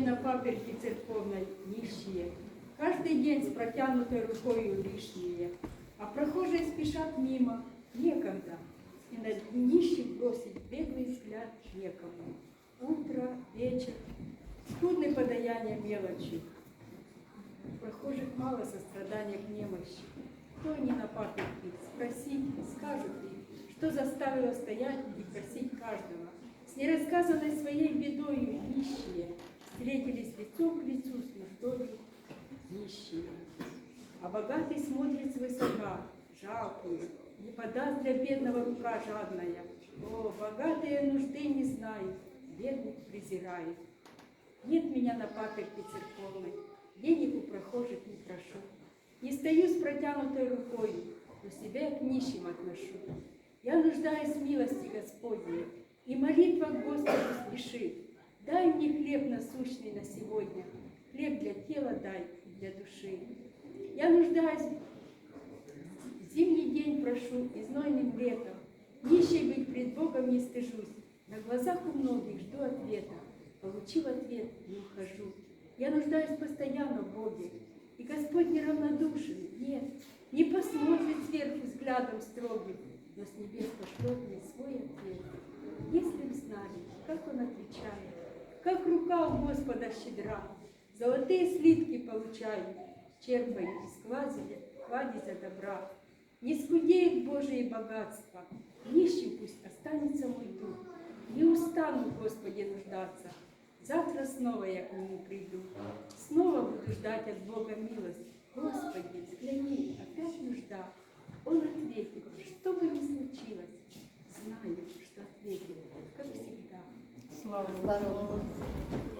на паперти церковной нищие, каждый день с протянутой рукой лишние, а прохожие спешат мимо, некогда, и на нищих бросить беглый взгляд некому. Утро, вечер, скудны подаяния мелочи, прохожих мало сострадания к немощи. Кто они на паперти? Спросить, скажут ли, что заставило стоять и просить каждого. С нерассказанной своей бедою нищие встретились лицом к лицу с нуждою нищие. А богатый смотрит свысока, жалкую, не подаст для бедного рука жадная. О, богатые нужды не знают, бедных презирает. Нет меня на паперти церковной, денег у прохожих не прошу. Не стою с протянутой рукой, но себя к нищим отношу. Я нуждаюсь в милости Господней, и молитва к Господу спешит. Дай мне хлеб насущный на сегодня, хлеб для тела дай и для души. Я нуждаюсь, зимний день прошу и знойным летом, нищей быть пред Богом не стыжусь, на глазах у многих жду ответа, получил ответ, не ухожу. Я нуждаюсь постоянно в Боге, и Господь не равнодушен, нет, не посмотрит сверху взглядом строгим, но с небес пошлет мне свой ответ. Если б знали, как Он отвечает, как рука у Господа щедра, золотые слитки получаю, черпаю из кладезя добра. Не скудеет Божие богатство, нищим пусть останется мой дух. Не устану, Господи, нуждаться, завтра снова я к Нему приду. Снова буду ждать от Бога милость. Господи, знаю, что